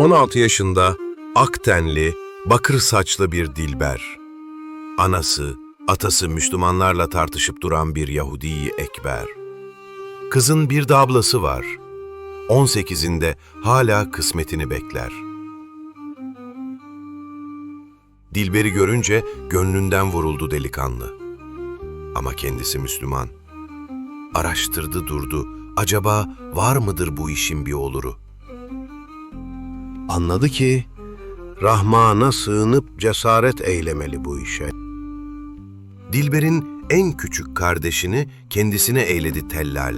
16 yaşında ak tenli, bakır saçlı bir dilber. Anası, atası Müslümanlarla tartışıp duran bir Yahudi Ekber. Kızın bir de ablası var. 18'inde hala kısmetini bekler. Dilber'i görünce gönlünden vuruldu delikanlı. Ama kendisi Müslüman. Araştırdı durdu. Acaba var mıdır bu işin bir oluru? Anladı ki Rahman'a sığınıp cesaret eylemeli bu işe. Dilber'in en küçük kardeşini kendisine eyledi tellal.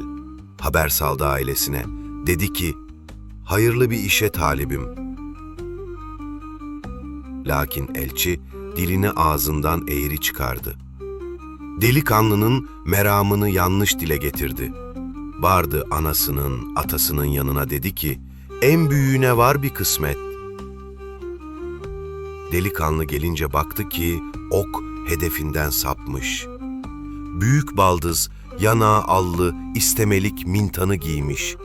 Haber saldı ailesine. Dedi ki, hayırlı bir işe talibim. Lakin elçi dilini ağzından eğri çıkardı. Delikanlının meramını yanlış dile getirdi. Vardı anasının, atasının yanına dedi ki, en büyüğüne var bir kısmet. Delikanlı gelince baktı ki ok hedefinden sapmış. Büyük baldız, yanağı allı, istemelik mintanı giymiş.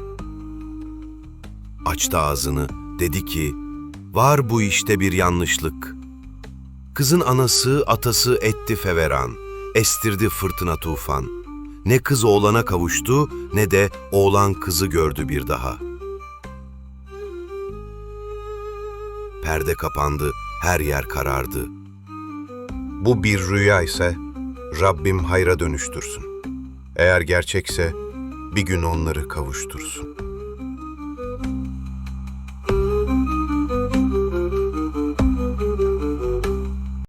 Açtı ağzını, dedi ki, var bu işte bir yanlışlık. Kızın anası, atası etti feveran, estirdi fırtına tufan. Ne kız oğlana kavuştu, ne de oğlan kızı gördü bir daha. Perde kapandı, her yer karardı. Bu bir rüya ise Rabbim hayra dönüştürsün. Eğer gerçekse bir gün onları kavuştursun.